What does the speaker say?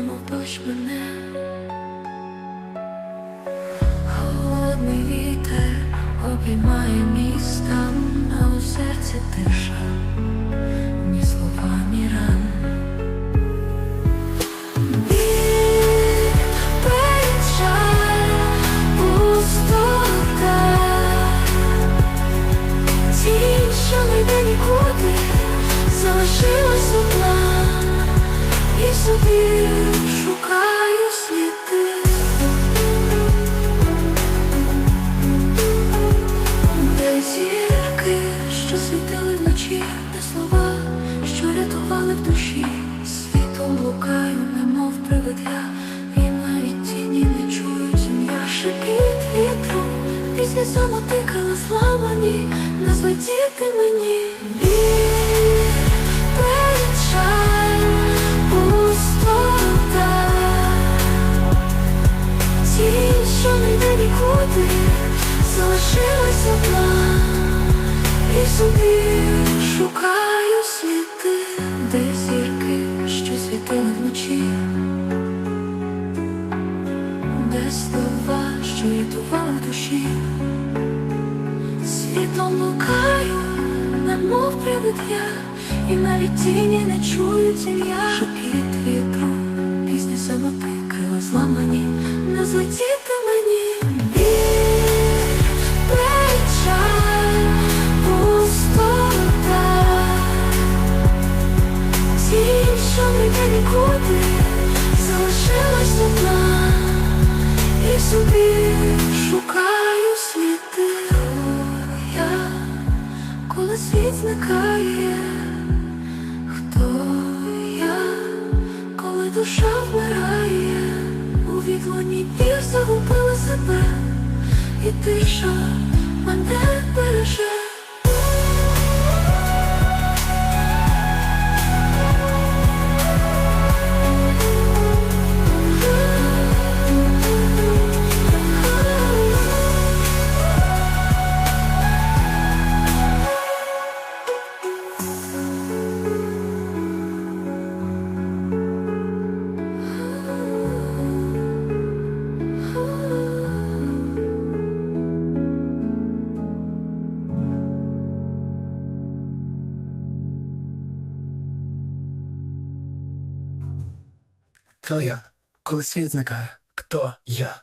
ніж мене. Холодний вітер обіймає міста, а у серці тиша, ні слова, ні ран. Тінь, що не йде залишилась одна, світили вночі, де слова, що рятували в душі, світом блукаю, немов привид і навіть тіні не чують ім'я. Шипіт вітру, пісня самотикала зламані, назви діти мені. Що не йде нікуди, залишилась шукаю сліди, де зірки, що світили вночі, де слова, що рятували душі, світом лукаю, немов привид я, і навіть тіні не чують ім'я Шепіт вітру, пісні самоти, крила зламані, не злетіти нікуди, залишилась одна, і собі шукаю сліди. Я, коли світ зникає, хто я, коли душа вмирає, у відлоні біль загубила себе, і тиша мене береже. То я, коли світ зникає, хто я?